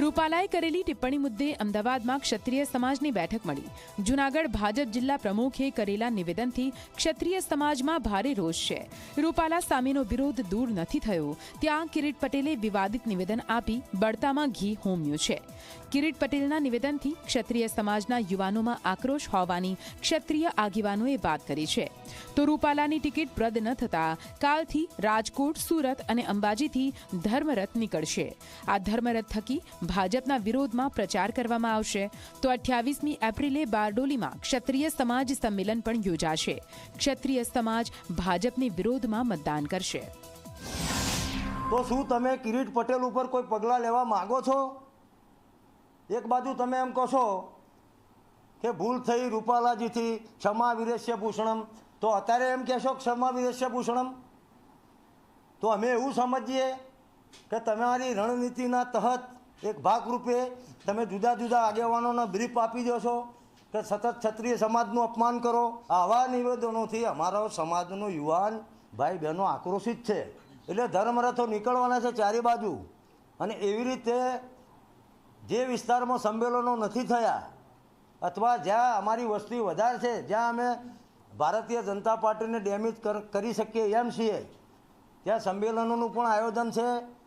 રૂપાલાએ કરેલી ટિપ્પણી મુદ્દે અમદાવાદમાં ક્ષત્રિય સમાજની બેઠક મળી. જૂનાગઢ ભાજપ જિલ્લા પ્રમુખે કરેલા નિવેદનથી ક્ષત્રિય સમાજમાં ભારે રોષ છે. રૂપાલા સામેનો વિરોધ દૂર નથી થયો. ત્યાં કિરીટ પટેલે વિવાદિત નિવેદન આપી બળતામાં ઘી હોમ્યું છે. કિરીટ પટેલના નિવેદનથી ક્ષત્રિય સમાજના યુવાનોમાં આક્રોશ હોવાની ક્ષત્રિય આગેવાનોએ વાત કરી છે. તો રૂપાલાની ટિકિટ રદ ન થતા કાલથી રાજકોટ, સુરત અને અંબાજીથી ધર્મરથ નીકળશે. આ ધર્મરથ થકી ભાજપના વિરોધમાં પ્રચાર કરવામાં આવશે. તો અઠ્યાવીસમી એપ્રિલે બારડોલીમાં ક્ષત્રિય સમાજ સંમેલન પણ યોજાશે. ક્ષત્રિય સમાજ ભાજપની વિરોધમાં મતદાન કરશે. તો શું તમે કિરીટ પટેલ ઉપર કોઈ પગલાં લેવા માગો છો? એક બાજુ તમે એમ કહો છો કે ભૂલ થઈ રૂપાલાજીથી ક્ષમા વિરેશ્ય ભૂષણમ. તો અત્યારે એમ કહેશો ક્ષમા વિરેશ્ય ભૂષણમ? તો અમે એવું સમજીએ કે તમારી રણનીતિના તહત એક ભાગરૂપે તમે જુદા જુદા આગેવાનોને બ્રીફ આપી દો છો કે સતત ક્ષત્રિય સમાજનું અપમાન કરો. આવા નિવેદનોથી અમારો સમાજનો યુવાન ભાઈ બહેનો આક્રોશિત છે. એટલે ધર્મરથો નીકળવાના છે ચારે બાજુ. અને એવી રીતે જે વિસ્તારમાં સંમેલનો નથી થયા અથવા જ્યાં અમારી વસ્તી વધારે છે, જ્યાં અમે ભારતીય જનતા પાર્ટીને ડેમેજ કર- શકીએ એમ છીએ, ત્યાં સંમેલનોનું પણ આયોજન છે.